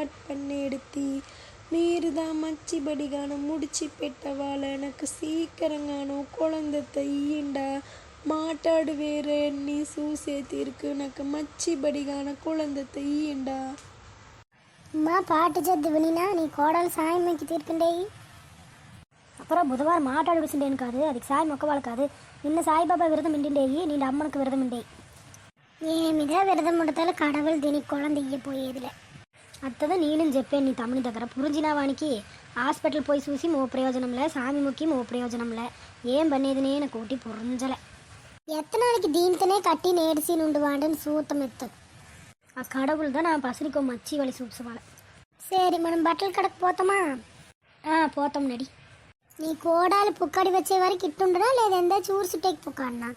Start పన్నెడుతి మీరుదా మంచి బడిగాను ముడిచి పెట్టవాళ్ళ నాకు సీకరంగాను కొలందత ఇయ్యండా మాట్లాడు వేరే నీ చూసే తీరుకు నాకు మంచి బడిగాన కొలందత ఇయ్యండా అమ్మా పాట చేద్దు వినినా నీ కోడలు సాయం మీకు తీర్పుండేయి அப்புறம் புதவாரம் மாட்டாடு விசிண்டேன்னு காது அதுக்கு சாய் మొక్కవాళ్ళు కాదు నిన్న సాయిబాబా విరదం ఇండిండేయి నీ అమ్మనికి విరదం ఇండేయి ఏమిదా విరదం ఉండతాలో కడవలు దీనికి కొలం దియ్యపోయేదిలే అత్తదా నేను చెప్పాను నీ తమ్ముని దగ్గర పురుజినా వానికి హాస్పిటల్ పోయి చూసి మో ప్రయోజనంలే సామి ముక్కి మో ప్రయోజనంలే ఏం పనేది నేను కోటి పురంజలే ఎత్తనాడికి దీంతోనే కట్టి నేడిసి నుండి వాడని సూతం ఎత్తు ఆ కడవులతో నా పసిరికో మచ్చి వలి చూసుకోవాలి సరే మనం బట్టలు కడకపోతామా పోతాం నడి నీ కోడాలు పుక్కడి వచ్చే వరకు ఇట్టుండరా లేదంటే చూర్చుటేకి పుక్కడినా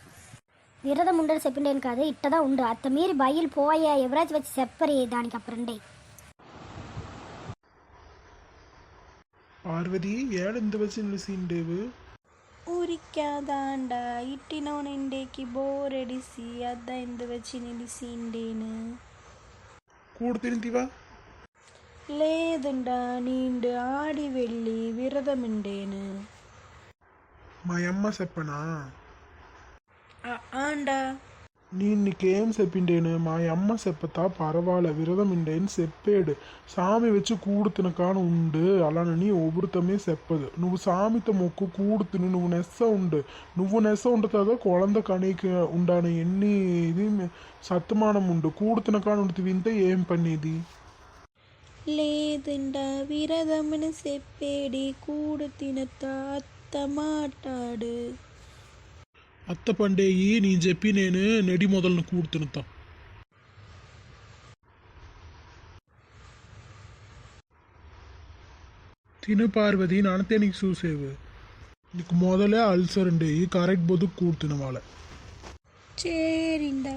విరదం ఉండడు చెప్పిండేను కాదు ఇట్టదా ఉండు అత్త మీరు బయలు పోయా ఎవరాచి వచ్చి చెప్పరి దానికి అప్పుడుండే పార్వతి ఏడ ఇంతవలసి నిలిసిండేవు ಊರಿಕ್ಯಾದಾಂಡ ಇಟ್ಟಿನವನೆಂಡೇಕಿ ಬೋರೆಡಿಸಿ ಅದ್ದ ಎಂದು ವೆಚ್ಚಿ ನಿಲ್ಲಿಸಿಂಡೇನು కూడు తింటివా లేదుండా నీండు ఆడి వెళ్ళి విరదమిండేను మా అమ్మ చెప్పనా ఆ- ఆండా నేను నీకేం చెప్పిండేను మా అమ్మ చెప్పతా పర్వాలే విరదం ఉండేని చెప్పాడు సామి వచ్చి కూడుతునకాను ఉండు అలానని ఒబురుతమే చెప్పదు నువ్వు సామితో మొక్కు కూడుతును నువ్వు నెస్స ఉండు నువ్వు నెస్స ఉండతాదో కొలంద కణికి ఉండాను ఎన్ని ఇది సత్మానం ఉండు కూడుతునకాను ఉంటుంది వింత ఏం పనిది లేదుండా విరదమని చెప్పేడి కూడు తినత అత్త మాట్లాడు అత్త పండేయి నేను చెప్పి నేను నెడి మొదలను కూడుతునతా తిను పార్వతి నానతే నీకు చూసేవు నీకు మొదలే అల్సర్ ఉండేవి కరెక్ట్ బొదుకు కూడుతున్న వాళ్ళ చేరిండా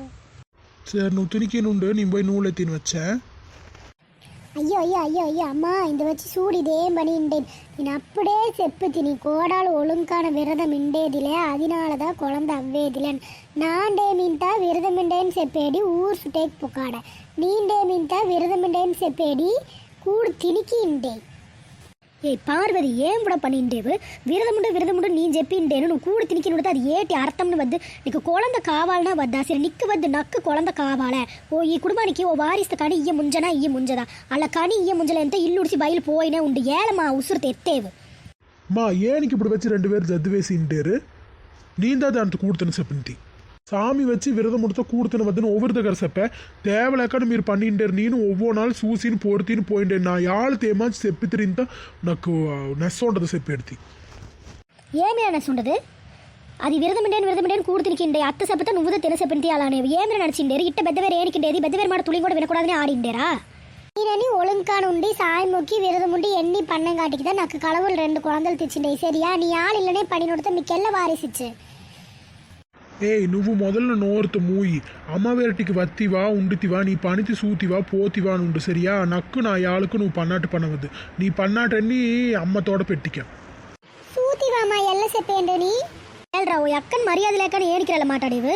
సరే నువ్వు తినికి నుండు నేను పోయి ஐயோ ஐயோ ஐயோ ஐயோ அம்மா இந்த வச்சு சூடு இதே பண்ணிண்டேன் நீ அப்படியே செப்புத்தி நீ கோடால் ஒழுங்கான விரதம் இண்டேதிலே அதனால தான் குழந்த அவ்வேதிலன். நான் டே மீன்தா விரதம் செப்பேடி ஊர் சுட்டேக் புக்காட. நீண்டே மீன்தா விரதம் இண்டேன்னு செப்பேடி கூடு திணிக்கிண்டேன் ఏయ్ పార్వతి ఏం కూడా పనిండేవు విరదముండు విరదముండు నేను చెప్పిండేను నువ్వు కూడి తినికి నుడితే అది ఏటి అర్థం వద్దు నీకు కొలంద కావాలనా వద్దా సరే నిక్కు వద్దు నక్కు కొలంద కావాలా ఓ ఈ కుటుంబానికి ఓ వారిస్త కానీ ఇయ్య ముంజనా ఇయ్య ముంజదా అలా కానీ ఇయ్య ముంజల ఎంత ఇల్లు ఉడిచి బయలు పోయినే ఉండి ఏలమా ఉసురు తెత్తేవు మా ఏనికి ఇప్పుడు వచ్చి రెండు పేరు జద్దు వేసి ఇంటారు నీందా దాంతో కూడుతున్న చెప్పింది சாமி வச்சு விரதம் முடித்த கூடுத்துன வந்துன்னு ஒவ்வொருத்த கரசப்ப தேவலக்கட మీరు பண்ணிంటారు నేను ఒవ్వో నాలు చూసిని పోర్తిని పోయిండే నా యాళ్ళు తేమాచి చెప్పితిరింత నాకు నెస్ ఉండదు చెప్పేది ఏమేనా నెస్ ఉండదు అది విరదమిండేను విరదమిండేను కూడుతినికిండే అత్త సెప్పత నువ్వుద తిన సెప్పింటి అలానే ఏమేనా నడిచిండేరు ఇట్ట బెద్దవేరు ఏనికిండేది బెద్దవేరు మాట తుళి కూడా వినకూడదని ఆడిండేరా நீனி ஒழுங்கா உண்டி சாயம் முக்கி விரதம் உண்டி எண்ணி பண்ணங்காட்டிக்கு தான் நக்கு கடவுள் ரெண்டு குழந்தைகள் திச்சுண்டே சரியா நீ ஆள் இல்லனே பணி நொடுத்த மிக்கெல்லாம் வாரிசிச்சு ఏయ్ నువ్వు మొదలు నోరుతు మూయి అమ్మవేరటికి వత్తివా ఉండితివా నీ పనికి సూతివా పోతివా నుండు సరియా నక్కు నా యాళ్ళకు నువ్వు పన్నాటు పనవద్దు నీ పన్నాటన్నీ అమ్మ తోడ పెట్టిక సూతివామా ఎల్ల చెప్పేయండి నీ ఎల్రా ఓ అక్కని మర్యాద లేక ఏడికిరల మాట్లాడేవు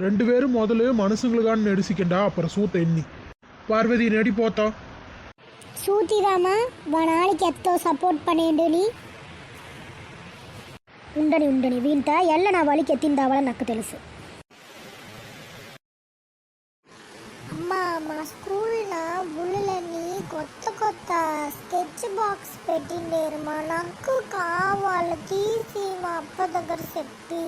రెండు పేరు మొదలు మనసులుగా నడిసికండా అప్పుడు సూత ఎన్ని పార్వతి నడిపోతా సూతిరామా వా నాడికి ఎత్తో సపోర్ట్ పనేండు నీ ఉండని ఉండని వీంత ఎల్ల నా వలికి ఎత్తిందావాలని నాకు తెలుసు. అమ్మా మా స్కూల్లో బుల్లులన్నీ కొత్త కొత్త స్కెచ్ బాక్స్ పెట్టిండేరు. మా నాకు కావాలి తీసి మా అప్ప దగ్గర చెప్పి.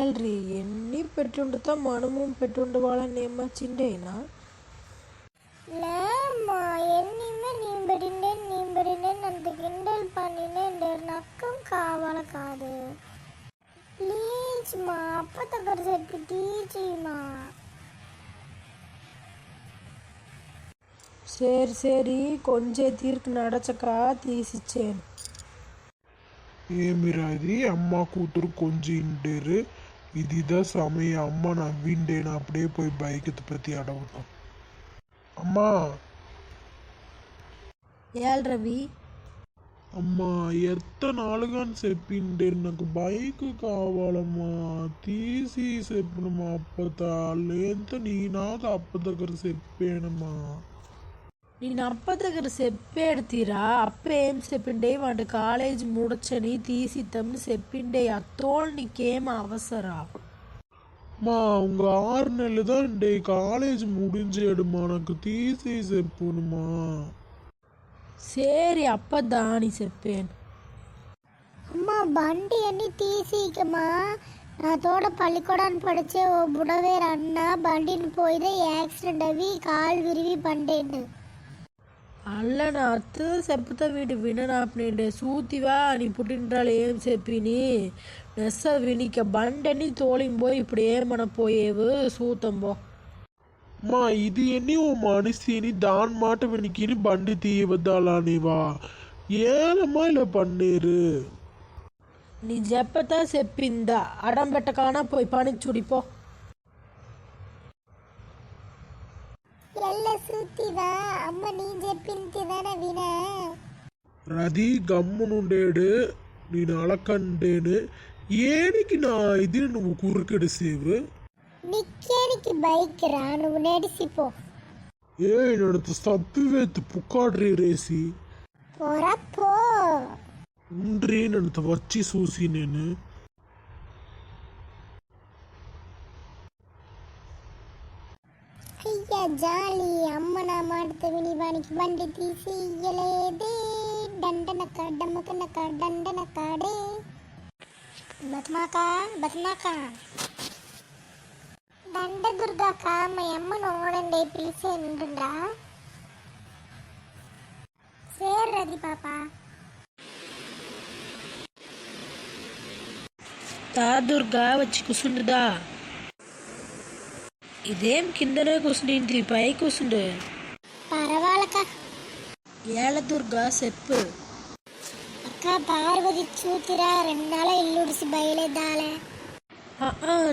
ఎల్రి ఎన్ని పెట్టుండుతో మనము పెట్టుండు వాళ్ళని ఏమచ్చిండేనా లేమ్మా ఎన్నిమే నేను పెట్టిండే నేను పెట్టిండే అంత గిండెలు పనినే నక్కం కావాలి కాదు ప్లీజ్ మా అప్ప దగ్గర చెప్పి తీసి మా సరి సరి కొంచెం తీర్పు నడచక తీసిచ్చాను ఏమిరా ఇది అమ్మ కూతురు కొంచెం ఇండేరు ఇదిదా సమయం అమ్మ నవ్విండేను అప్పుడే పోయి బైక్ ప్రతి అడగటం అమ్మా ఏల్ రవి అమ్మా ఎత్త నాలుగని చెప్పిండే నాకు బైక్ కావాలమ్మా తీసి చెప్పిన మా అప్పత లేంత నీ నాతో అప్ప దగ్గర చెప్పానమ్మా నేను అప్ప దగ్గర చెప్పేడుతీరా అప్ప ఏం చెప్పిండే వాడు కాలేజ్ ముడచని తీసిద్దామని చెప్పిండే అత్తోళ్ళు నీకేం అవసరా మా உங்க ஆறு நெல்லு தான் டே காலேஜ் முடிஞ்சேடுமா எனக்கு தீசி செப்புணுமா சரி அப்பதான் நீ செப்பேன் அம்மா బండి అన్ని తీసేయకమ్మా నా తోడ పల్లికొడానికి పడిచే ఓ బుడవేరు అన్న బండిని పోయితే యాక్సిడెంట్ అవి కాలు విరిగి పండేండు అల్ల నా అత్త చెప్పుతా వీటి విననాపనేంటే సూతివా అని పుట్టినరాలు ఏం చెప్పిని నెస్స వినిక బండి అన్ని తోలింపోయి ఇప్పుడు ఏమనపోయేవు సూతంబో మా ఇది ఎన్ని ఓ మనిషిని దాని మాట వెనికిని బండి తీయవద్దాలా నీవా ఏలమ్మా ఇలా పన్నీరు నీ చెప్పతా చెప్పిందా అడం పెట్టకానా పోయి పని చూడిపో ఎల్ల సూతివా అమ్మ నీ చెప్పిందిదానే వినా రది గమ్మునుండేడు నేను అలకండేను ఏనికి నా ఇది నువ్వు కురుకెడిసేవు నిక్కేనికి ನಿಕ್ಕೇನಿಕ್ಕೆ ಬೈಕ್ ರಾನು ನಡೆಸಿಪೋ ಏನಿಡುತ್ತೆ ಸತ್ತುವೇತು ಪುಕ್ಕಾಡ್ರಿ ರೇಸಿ ಪೊರಪ್ಪೋ ಉಂಡ್ರಿ ನನ್ನತ ವಚ್ಚಿ ಸೂಸಿ ನೇನು ಅಯ್ಯ ಜಾಲಿ ಅಮ್ಮನ ಮಾಡ್ತ ವಿನಿವಾಣಿಗೆ ಬಂಡಿ ತೀಸಿ ಎಲೆದೆ ದಂಡನಕ ಡಮಕನಕ ದಂಡನಕ ಡೇ ಬಸ್ಮಾಕ ಬಸ್ಮಾಕ దండనకాడే బతమాక బతమాక దండ దుర్గాక మా అమ్మ నోడండి పిలిచే ఉండుండ్రా సేర్రది పాప తా దుర్గా వచ్చి కూసుండుదా ఇదేం కిందనే కూర్చుండి పై కూర్చుండు పరవాలక ఏళ్ళ దుర్గా చెప్పు అక్క పార్వతి చూతిరా రెండాల ఇల్లుడిసి బయలుదాలే ఆ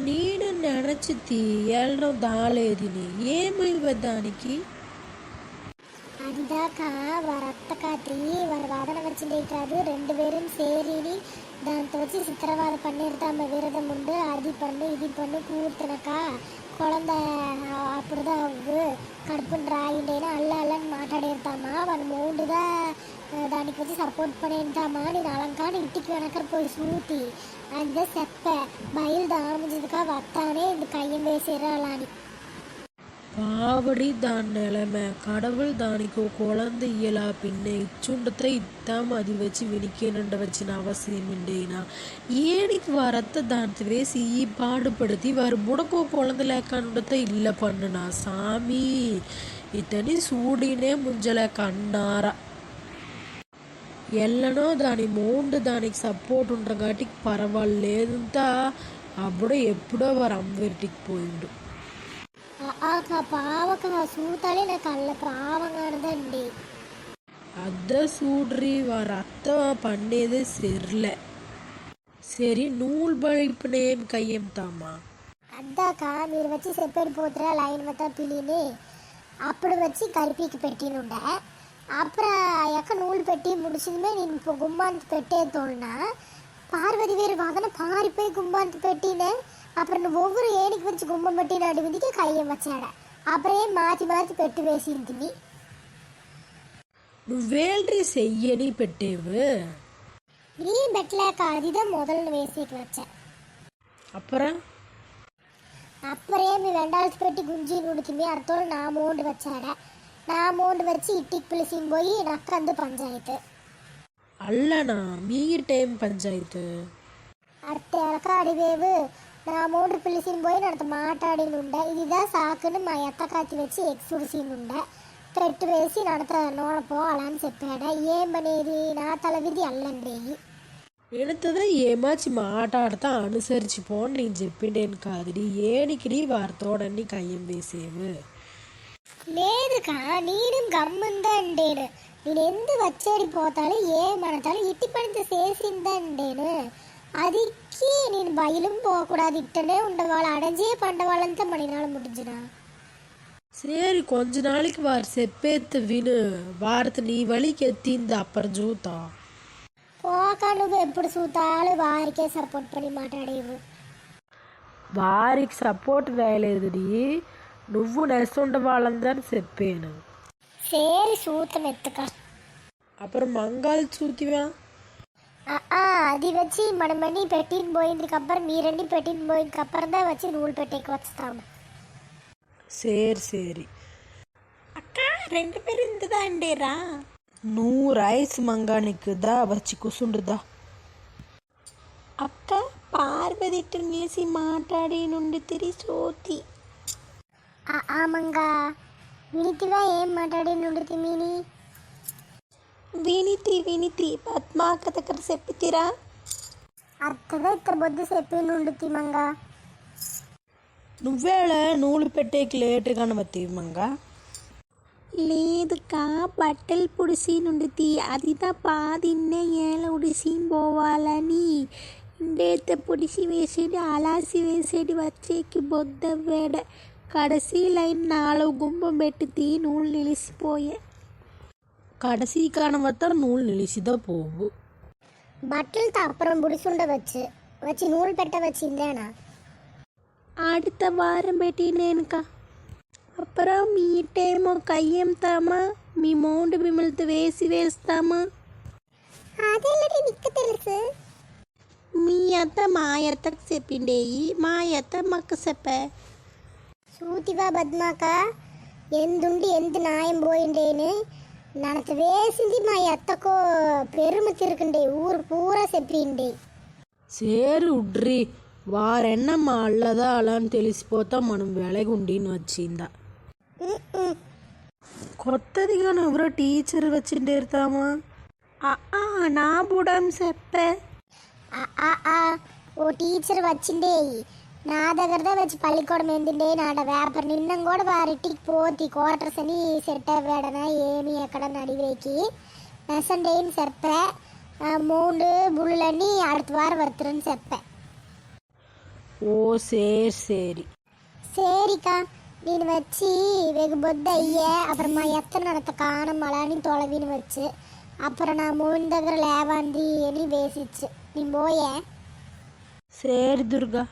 నేను నడచితి వెళ్ళడం దాలేదు ఏమైవ దానికి అందాక వారత్త కాటి వారు వాదన వచ్చిందే కాదు రెండు పేరు సేరిని దాంతో వచ్చి చిత్రవాద பண்ணிருந்தாம விரதம் உண்டு. அது பண்ணு இது பண்ணு கூத்துனக்கா. குழந்த அப்படிதான் அவ்வு கடுப்புன்ற ஆகிட்டேன்னு அல்ல அல்லன்னு மாட்டாடிருந்தாமா அவன் மூன்று தான் దానికి వచ్చి సపోర్ట్ పడేంటామా నేను అలంకాడ ఇంటికి వెనక పోయి సూతి అంతే చెప్ప బయలుదేరముందుగా వస్తానే ఇందుకు అయ్యం వేసేరాలని பாவடி தான் நிலைமை. கடவுள் தானிக்கு குழந்தை இயலா. பின்னே இச்சுண்டத்தை இத்தாம் அது வச்சு வினிக்கணுன்ற வச்சின அவசியம் உண்டேனா ஏனிக்கு வரத்தை தானத்து வேசி பாடுபடுத்தி வரும் முடக்கோ குழந்தை லேக்கானுடத்தை இல்லை பண்ணுனா? சாமி இத்தனி சூடினே முஞ்சலை கண்ணாரா ఎల్లనో దాని మోండు దానికి సపోర్ట్ ఉంటాం కాబట్టి పర్వాలేదంతా అప్పుడు ఎప్పుడో వారు అమ్మవెట్టికి పోయిండు ఆక పావక సూతాలే నాకు అల్ల ప్రావంగానదండి అద్ద సూడ్రి వారి అత్త పండేది సెర్లే సరి నూలు బడిపునేం కయ్యం తామా అద్దాక మీరు వచ్చి చెప్పారు పోతురా లైన్ మొత్తం పిలిని అప్పుడు వచ్చి కలిపికి పెట్టినుండే அப்புறம் எக்க நூல் பெட்டி முடிச்சதுமே நீ இப்போ கும்பாந்து பெட்டே தோல்னா பார்வதி வேறு வாகனம் பாரி போய் கும்பாந்து பெட்டின்னு அப்புறம் ஒவ்வொரு ஏணிக்கு வச்சு கும்பம் பெட்டின்னு அடிவதிக்க கையை வச்சாட. அப்புறே மாற்றி மாற்றி பெட்டு பேசியிருந்தீ வேள்றி செய்யடி பெட்டேவு. நீ பெட்டில் காதிதான் முதல்ல பேசிட்டு வச்சேன் அப்புறம்? அப்புறம் ரெண்டாவது பெட்டி குஞ்சின்னு உடுக்குமே அர்த்தம் நான் மூண்டு வச்சாட. நாமോണ്ട് വെച്ച് ഇട്ടിക്കുളിസിയും പോയി നക്കന്ന് പഞ്ചായത്ത് അല്ലണ മീർ ടൈം പഞ്ചായത്ത് അടുത്ത ഇറക്കാടിവേവ് നാമോണ്ട് പിളിസിയും പോയി നടത്ത മാട്ടാടിയുന്നുണ്ട് ഇതാ സാക്കിനും മയത്തക്കാത്തി വെച്ച് എക്സ്യൂസിയുന്നുണ്ട് ത്രെട്ട് വേസി നടത്ത നോളെ പോകാൻ സെപ്പേടെ ഏം പണിയേരി നാ തലവിധി അല്ലണ്ടേയി എടുത്തത് ഏമാച്ചി മാട്ടാടത്ത അനുസരിച്ച് പോൺ നീ ജെപ്പിൻ്റെ കാതിരി ഏണിക്കിടി വാർത്തോടെ നീ കയ്യം വീസിയവ് లేదుకా నేను గమ్ముందండేను నేను ఎందు వచ్చేడి పోతాను ఏమనతాను ఇట్టి పనితో చేసిందండేను అదికి నేను బయలు పోకూడదు ఇట్టనే ఉండవాళ్ళు అడజే పంట వాళ్ళంతా మణినాడు ముట్టించినా சரி கொஞ்ச நாளைக்கு வார் செப்பேத்த வினு வாரத்தை నీ வழிకి ఎత్తింది అప్పుడు చూద్దాం పోక నువ్వు ఎప్పుడు చూతాలు వారికే సపోర్ట్ పని మాట్లాడేవు వారికి సపోర్ట్ వేయలేదుడి నువ్వు నెస్తుండ వాళ్ళందరని చెప్పాను சரி சூத்தம் எத்துக்கா அப்புறம் மங்கால் சூத்திவா ఆ అది వచ్చి మనమని పెట్టిన పోయింది అప్పుడు మీరండి పెట్టిన పోయింది అప్పుడే వచ్చి నూలు పెట్టేకి వస్తాము சரி சரி அக்கா ரெண்டு பேரும் இருந்துதா அண்டேரா நூறு ஐஸ் மங்கானிக்குதா வச்சு కుసుండుదా అక్క పార్వదిట్టు నిలిసి మాట్లాడి నుండి తిరిగి సోతి ఆమంగా వినితివా ఏం మాట్లాడి నుండి మీని వినితి వినితి పద్మాక దగ్గర చెప్పితిరా అత్తగా ఇద్దరు బొద్దు చెప్పి నుండి మంగా నువ్వేళ నూలు పెట్టేకి లేటుగానే వత్తివి మంగ లేదుకా బట్టలు పుడిసి నుండి అదిదా పాదిన్నే ఏల ఉడిసి పోవాలని ఇండేత పుడిసి వేసేది అలాసి వేసేది వచ్చేకి బొద్ద వేడ కడసి లైన్ నాలో గుంప పెట్టి నూలు నిలిసిపోయే కడసి కానవత్తా నూలు నిలిసిదా పోవు బట్టలతో అప్పుறம் బుడిసుండవచ్చు వచ్చి నూలు పెట్టవచ్చిందేనా அடுத்த வாரம் పెట్టినేనుకా అప్పురం మీ టేమో కయ్యంతామా మీ మౌంట్ మిమ్మల్ని వేసి వేస్తామా అదేమిటి నీకు తెలుసు మీ అత్త మా అత్తకు చెప్పిండేయి మా అత్త మక్క చెప్పే సూతివా బద్మాక ఎందుండి ఎంత న్యాయం పోయిండేని ననత వేసింది మా ఎత్తకో పెరుము తిరుగుండే ఊరు పూరా చెప్పిండే సేరు ఉడ్రి వారెన్న మా అల్లదా అలా అని తెలిసిపోతా మనం వెలగుండిని వచ్చిందా కొత్తదిగా ఎవరో టీచర్ వచ్చిండేరుతామా నా బుడం చెప్పే ఆ, ఆ, ఆ, ఓ టీచర్ వచ్చిండే నా దగ్గరదే వచ్చి పల్లికోడం ఏంటంటే నాట వ్యాపార నిన్న కూడా వారింటికి పోతి క్వార్టర్స్ అని సెట్ అవ్వాడనా ఏమి ఎక్కడ నడివేకి నసండేని చెప్పే మూడు బుళ్ళని అడుతు వారం వరుతురని చెప్పే ఓ సేర్ సేరి సేరికా నేను వచ్చి వెగుబొద్దు అయ్యే అప్పుడు మా ఎత్త నడత కాణం అలాని తొలవిని వచ్చి అప్పుడు నా మూని దగ్గర లేవంది అని వేసిచ్చు నేను పోయే సేరి దుర్గా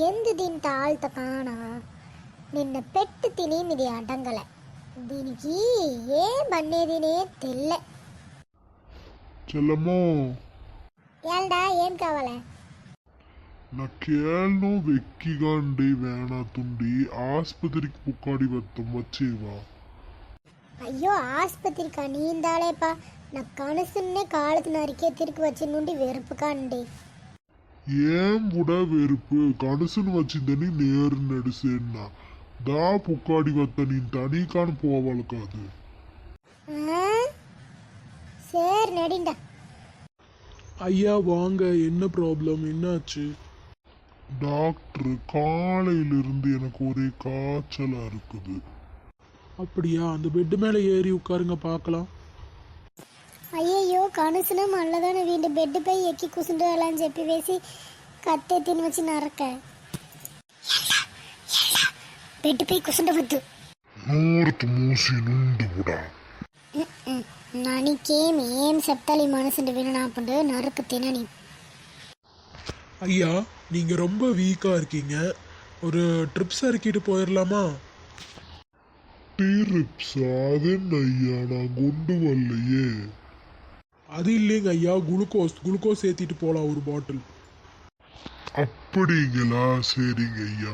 ఎందు దీని తాళ్ళతో కానా నిన్న పెట్టు తిని ఇది అడ్డంగల దీనికి ఏం పన్నేదినే తెల్ల చెల్లమ్మో ఏల్డా ఏం కావాలా నా కేళ్ళను వెక్కిగాండి వేణాతుండి ఆస్పత్రికి పుక్కాడి వత్తం వచ్చేవా అయ్యో ఆసుపత్రికి నీందాలేపా నా కనుసున్నే కాళ్ళకు నరికే తిరిగి వచ్చి నుండి వెరుపుకండి ఏం కూడా వెరుపు కడుసును వచ్చిందని నేరు నడిసేనా దా పుక్కాడి వత్త నేను తనీ కాని పోవాలి కాదు ஆ? சரி நடிண்டா ஐயா வாங்க என்ன ப்ராப்ளம் என்னாச்சு டாக்டர் காலையிலிருந்து எனக்கு ஒரே காய்ச்சலா இருக்குது அப்படியா அந்த பெட் மேல ஏறி உட்காருங்க பார்க்கலாம் అయ్యయ్యో కనుసున మళ్ళదాన వీడి బెడ్పై ఎక్కి కూర్చుంటాలని చెప్పి వేసి కత్తే తిని వచ్చి నరక బెడ్పై కూర్చుండవద్దు నోరుతు మూసి నుండి కూడా నానికేం ఏం చెప్తాలి మనసుండి విననాపుండు నరుకు తినని ஐயா நீங்க ரொம்ப வீக்கா இருக்கீங்க ஒரு ட்ரிப்ஸ் இறக்கிட்டு போயிடலாமா ட்ரிப்ஸ் அது என்ன ஐயா நான் கொண்டு வரலையே அது இல்லைங்க ஐயா குளுக்கோஸ் குளுக்கோஸ் ஏத்திட்டு போலாம் ஒரு பாட்டில். அப்படிங்களா? சரிங்க ஐயா.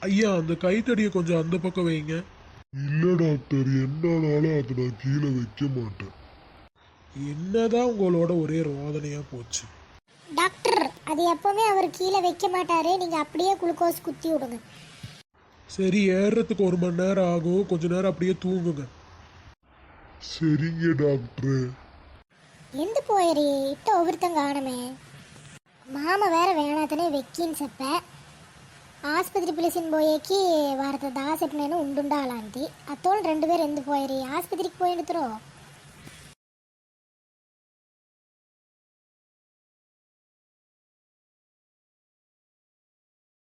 ஐயா அந்த கைத்தடியை கொஞ்சம் அந்த பக்கம் வைங்க. இல்ல டாக்டர் என்னாலும் அதை நான் கீழே வைக்க மாட்டேன். என்னதான் உங்களோட ஒரே ரோதனையா போச்சு. டாக்டர் அது எப்பவுமே அவர் கீழே வைக்க மாட்டாரு நீங்க அப்படியே குளுக்கோஸ் குத்தி விடுங்க. சரி ஏறுறதுக்கு ஒரு மணி நேரம் ஆகும். கொஞ்ச நேரம் அப்படியே தூங்குங்க. சரிங்க டாக்டர். ఎందు పోయరి ఇట్ట ఒబిరితం కావడమే మామ వేర వేణాతనే వెక్కిని చెప్ప ఆసుపత్రి పిలిచిన పోయేకి వారితో దాసెట్టు నేను ఉండుండా అలాంటి అత్తోళ్ళు రెండు పేరు ఎందు పోయరి ఆసుపత్రికి పోయిండుతురో